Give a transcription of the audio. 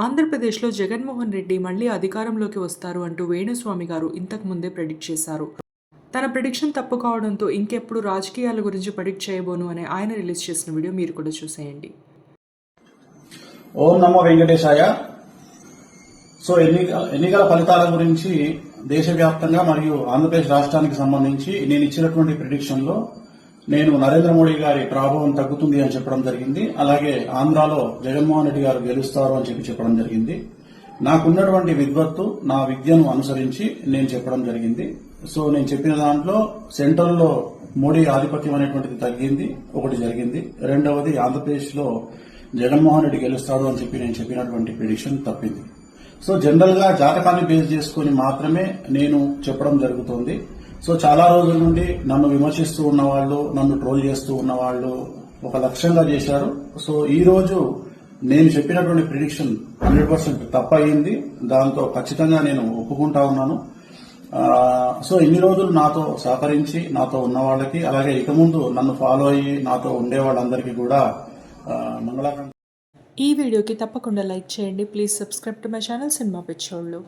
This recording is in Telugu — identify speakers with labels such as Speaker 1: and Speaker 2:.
Speaker 1: ఆంధ్రప్రదేశ్లో జగన్మోహన్ రెడ్డి మళ్ళీ అధికారంలోకి వస్తారు అంటూ వేణుస్వామి గారు ఇంతకు ముందే ప్రెడిక్ట్ చేశారు. తన ప్రిడిక్షన్ తప్పు కావడంతో ఇంకెప్పుడు రాజకీయాల గురించి ప్రెడిక్ట్ చేయబోను అని ఆయన రిలీజ్ చేసిన వీడియో మీరు కూడా చూసేయండి.
Speaker 2: ఓం నమో వెంకటేశాయ. సో ఎన్నికల ఎన్నికల ఫలితాల గురించి దేశవ్యాప్తంగా మరియు ఆంధ్రప్రదేశ్ రాష్ట్రానికి సంబంధించి నేను ఇచ్చినటువంటి ప్రిడిక్షన్లో నేను నరేంద్ర మోడీ గారి ప్రభావం తగ్గుతుంది అని చెప్పడం జరిగింది. అలాగే ఆంధ్రాలో జగన్మోహన్ రెడ్డి గారు గెలుస్తారు అని చెప్పి చెప్పడం జరిగింది. నాకున్నటువంటి విద్వత్తు నా విద్యను అనుసరించి నేను చెప్పడం జరిగింది. సో నేను చెప్పిన దాంట్లో సెంట్రల్లో మోడీ ఆధిపత్యం అనేటువంటిది తగ్గింది. ఒకటి జరిగింది. రెండవది ఆంధ్రప్రదేశ్లో జగన్మోహన్ రెడ్డి గెలుస్తాడు అని చెప్పి నేను చెప్పినటువంటి ప్రిడిక్షన్ తప్పింది. సో జనరల్గా జాతకాన్ని బేస్ చేసుకుని మాత్రమే నేను చెప్పడం జరుగుతోంది. సో చాలా రోజుల నుండి నన్ను విమర్శిస్తూ ఉన్నవాళ్ళు నన్ను ట్రోల్ చేస్తూ ఉన్న వాళ్ళు ఒక లక్ష్యంగా చేశారు. సో ఈ రోజు నేను చెప్పినటువంటి ప్రిడిక్షన్ హండ్రెడ్ పర్సెంట్ తప్పయింది దాంతో ఖచ్చితంగా నేను ఒప్పుకుంటా ఉన్నాను. సో ఇన్ని రోజులు నాతో సహకరించి నాతో ఉన్న వాళ్ళకి అలాగే ఇక ముందు నన్ను ఫాలో అయ్యి నాతో ఉండే వాళ్ళందరికీ కూడా మంగళాకాంక్ష
Speaker 1: ఈ వీడియోకి తప్పకుండా లైక్ చేయండి. Please subscribe to my channel cinema పిచ్చోళ్ళు